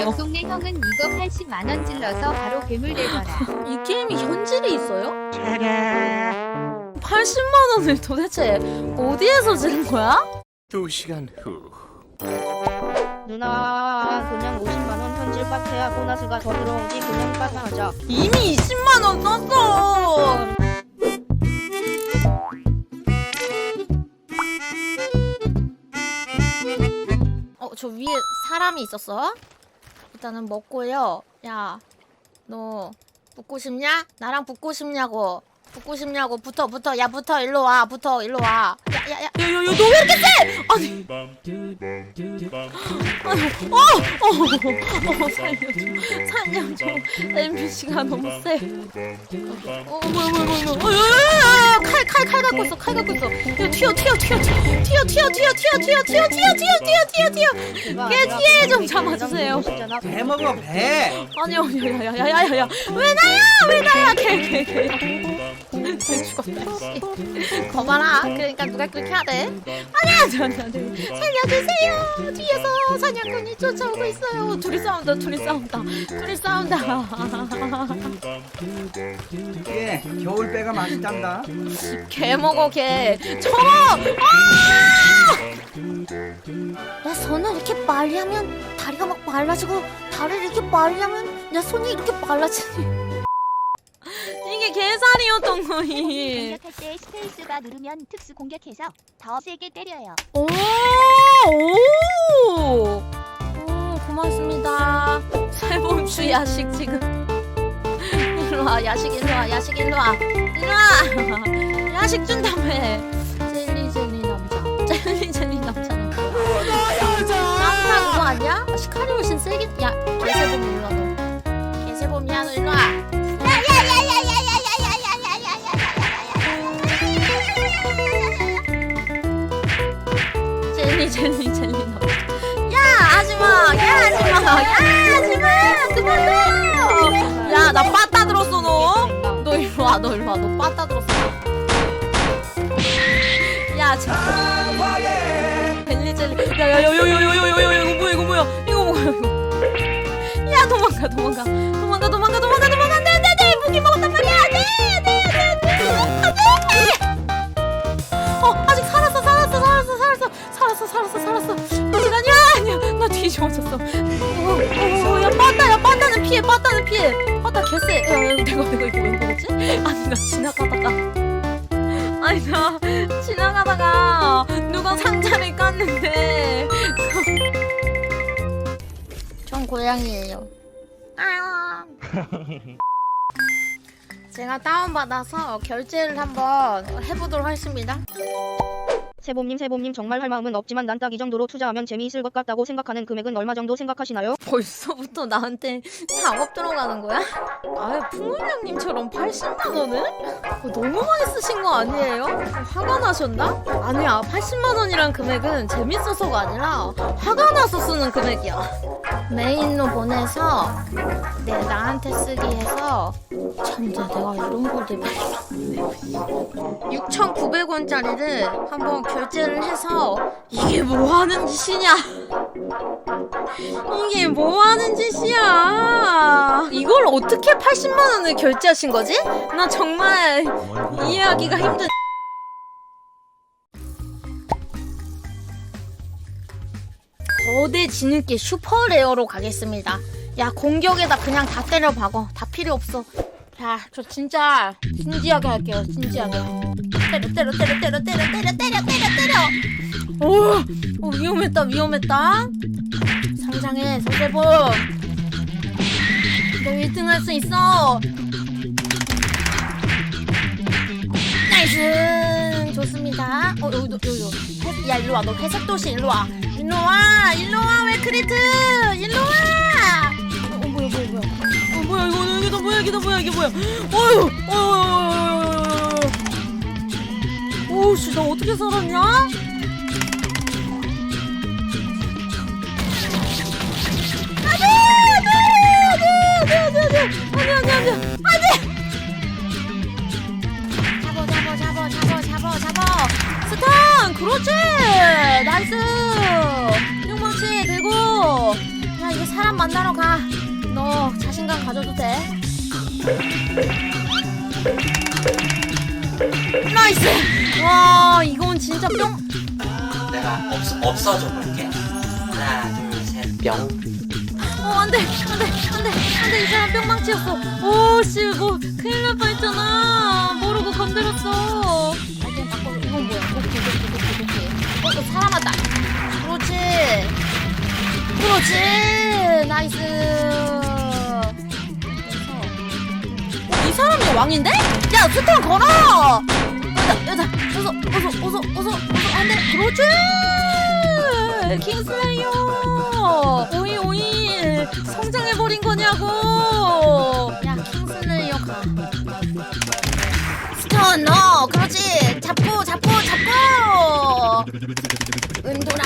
옆 동네 형은 이거 80만 원 질러서 바로 괴물 되거라. 이 게임이 현질이 있어요? 80만 원을 도대체 어디에서 지른 거야? 두 시간 후. 누나 그냥 50만 원 현질 빡해야 보너스가 더 들어오지 그냥 빠사하자 이미 20만 원 썼어. 어, 저 위에 사람이 있었어? 일단은 먹고요. 야, 너 붙고 싶냐? 나랑 붙고 싶냐고. 붙고 싶냐고. 붙어, 붙어. 야, 붙어. 일로 와. 붙어. 일로 와. 야, 야, 야. 야, 야, 야, 너왜 이렇게 세? 아니. 아유, 어, 어, 어, 살려줘. 살려줘. NPC가 너무 세. 어, 뭐야, 뭐야, 뭐야, 뭐야. 어, 야, 야, 야, 야, 칼, 갖고 있어, 칼 갖고 있어. 야, 튀어, 튀어, 튀어, 튀어, 튀어, 튀어, 튀어, 튀어, 튀어, 튀어, 튀어, 튀어, 튀어, 튀어. 걔 뒤에 좀 잡아주세요. 배 먹어 배. 아니요, 야, 야, 야, 야, 야, 야. 왜 나야? 왜 나야? 걔, 걔, 걔. 죽었다, 씨. 거봐라. 그러니까 누가 그렇게 하대. 아니야, 저, 저, 저. 살려주세요. 뒤에서 사냥꾼이 쫓아오고 있어요. 둘이 싸운다, 둘이 싸운다. 둘이 싸운다. 예, 겨울 배가 맛있단다. 개 먹어, 개. 저거! 아! 야, 손을 이렇게 빨리 하면 다리가 막 말라지고, 다리를 이렇게 빨리 하면 야, 손이 이렇게 말라지니. 개살이었던 거니. 공격할 때 스페이스바 누르면 특수 공격해서 더 세게 때려요. 오, 오, 오, 고맙습니다. 살봄주 야식 지금. 일로 와, 야식 일로 와, 야식 일로 와, 일로 와. 야식 준다며. 젤리 젤리 젤리. 야 하지마, 야 하지마, 야 둬. 야나 빠따 들었어 너. 너 일로 와, 너 일로 와, 너 빠따 들었어. 야. 젤리 젤리. 야야야야야야야야야 이거 뭐야 이거 뭐야 이거 뭐야. 야 도망가 도망가 뒤집어졌어 어야 빠따 야 빠따는 피해 빠따는 피해. 빠따 개쎄. 야, 야 내가 내가 이거 왜 먹었지? 아니 나 지나가다가. 아니 나 지나가다가 누가 상자를 깠는데. 전 고양이에요. 아. 제가 다운받아서 결제를 한번 해보도록 하겠습니다 세봄님 세봄님 정말 할 마음은 없지만 난 딱 이 정도로 투자하면 재미있을 것 같다고 생각하는 금액은 얼마 정도 생각하시나요? 벌써부터 나한테 작업 들어가는 거야? 아유 풍물량님처럼 80만 원을? 어, 너무 많이 쓰신 거 아니에요? 화가 나셨나? 아니야 80만 원이란 금액은 재밌어서가 아니라 화가 나서 쓰는 금액이야 메인로 보내서 내 나한테 쓰기 해서 참자 내가 이런 걸 내가 6,900원짜리를 한번 결제를 해서 이게 뭐 하는 짓이냐 이게 뭐 하는 짓이야? 이걸 어떻게 80만 원을 결제하신 거지? 나 정말 이해하기가 힘든. 거대 지능기 슈퍼 레어로 가겠습니다. 야 공격에다 그냥 다 때려 박어. 다 필요 없어. 자, 저 진짜 진지하게 할게요. 진지하게. 때려 때려 때려 때려 때려 때려 때려 때려 때려. 오, 오 위험했다 위험했다. 상장해 서재범 너 1등 할 수 있어 나이스 좋습니다 어 여기 여기 여기 야 일로 와 너 회색 도시 일로 와 일로 와 일로 와 왜 크리트 일로 와 어, 뭐야 뭐야 뭐야 어 뭐야 이거 너 뭐야 너 뭐야 이게 뭐야 어휴 어휴 오우씨 나 어떻게 살았냐 아니 아니 아니 아니 잡어 잡어 잡어 잡어 잡어 잡어 스턴 그렇지 나이스 용망치 들고 야 이거 사람 만나러 가. 너 자신감 가져도 돼. 나이스! 와, 이건 진짜 뿅. 내가 없, 없어져 볼게. 하나, 둘, 셋, 뿅. 어, 안 돼, 안 돼, 안 돼, 안 돼. 이 사람 뿅망치였어. 오, 씨, 이거 큰일 날 뻔했잖아. 모르고 건드렸어. 이건 뭐야? 오케이, 오케이, 오케이, 오케이, 오케이. 어, 너 사람 왔다. 그렇지. 그렇지. 나이스. 이 사람이 왕인데? 야, 스톤 걸어! 어서, 어서, 어서, 어서, 어서, 안 돼. 그렇지! 킹슬레이어! 오이, 오이! 성장해버린 거냐고! 야, 킹슬레이어 가. 스톤, 너! 그렇지! 잡고, 잡고, 잡고! 은도라,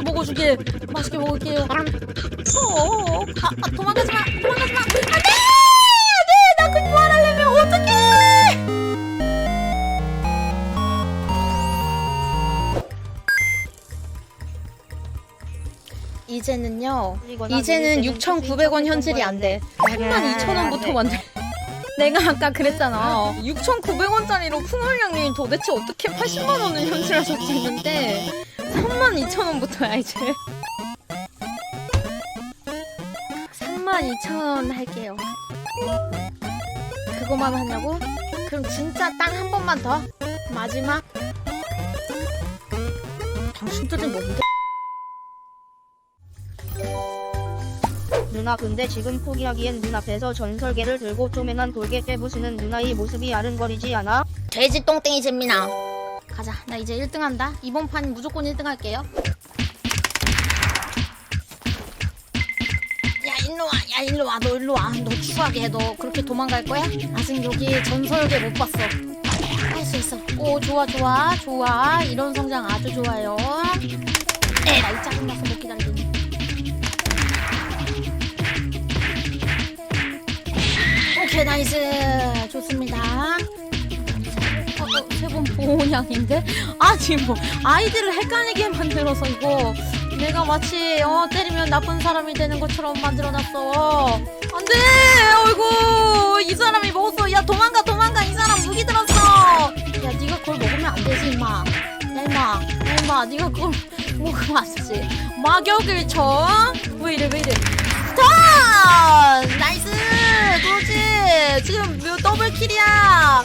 맛있게 먹어주게. 맛있게 먹을게요. 어, 어, 아, 아, 도망가지 마. 도망가지 마. 안 돼! 안 돼! 나 그거 하려면 어떡해! 이제는요. 이제는 6,900원 현질이 안 돼. 32,000원부터 만들. 내가 아까 그랬잖아. 6,900원짜리로 풍월량님이 도대체 어떻게 80만 원을 현질하셨지 했는데 32,000원부터야 이제. 32,000원 할게요. 그거만 하냐고? 그럼 진짜 딱 한 번만 더. 마지막. 당신들은 뭔데? 누나 근데 지금 포기하기엔 눈앞에서 전설계를 들고 쪼매난 돌게 빼부수는 누나의 모습이 아른거리지 않아? 돼지 똥땡이 잼민아 가자. 나 이제 1등 한다. 이번 판 무조건 1등 할게요. 야 일로와. 야 일로와. 너 일로와. 너 추하게 너 그렇게 도망갈 거야? 아직 여기 전설계 못 봤어. 할 수 있어. 오 좋아 좋아 좋아. 이런 성장 아주 좋아요. 에라 이 짜증나서 못 기다리겠네 오케이 나이스. 좋습니다 세번 보온양인데? 아 지금 뭐 아이들을 헷갈리게 만들어서 이거 내가 마치 어 때리면 나쁜 사람이 되는 것처럼 만들어놨어. 안돼! 어이구 이 사람이 먹었어. 야 도망가 도망가. 이 사람 무기 들었어. 야 네가 그걸 먹으면 안 되지 임마. 야 임마. 야 임마. 네가 그걸 먹으면 안 되지. 막역을 쳐왜 이래 왜 이래. 스턴! 나이스! 그렇지! 지금 몇 더블 킬이야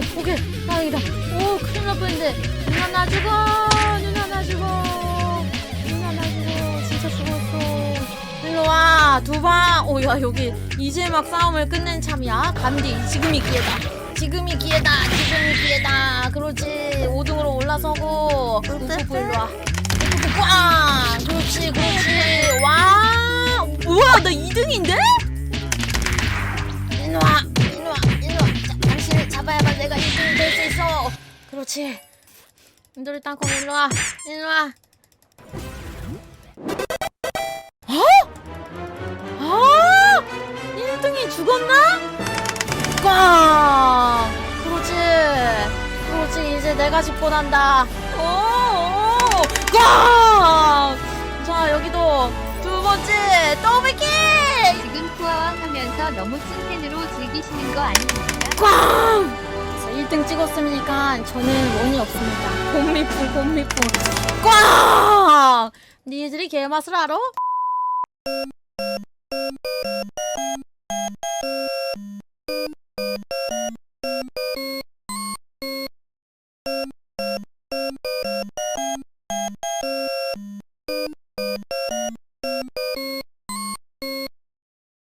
오 오케이. 다행이다. 오 큰일 날 뻔했는데. 누나 나 죽어 누나 나 죽어 누나 나 죽어 진짜 죽었어. 일로 와. 두 방. 오 야 여기 이제 막 싸움을 끝낸 참이야. 간디 지금이 기회다. 지금이 기회다. 지금이 기회다. 그렇지. 5등으로 올라서고. 우프프 일로 와. 우프프 꽝 그렇지 그렇지. 와. 우와 나 2등인데? 일로 와 일로 와 그렇지 인도리 땅콩 일로 와 일로 와 아! 1등이 죽었나? 꽝! 그렇지. 그렇지. 이제 내가 집고 난다. 오! 오! 꽝! 자, 여기도 두 번째 더블킥! 지금 투어왕 하면서 너무 찐텐으로 즐기시는 거 아닙니까? 꽝! 그래서 1등 찍었으니까 저는 원이 없습니다. 곰미풍, 곰미풍. 꽝! 니들이 개맛을 알아?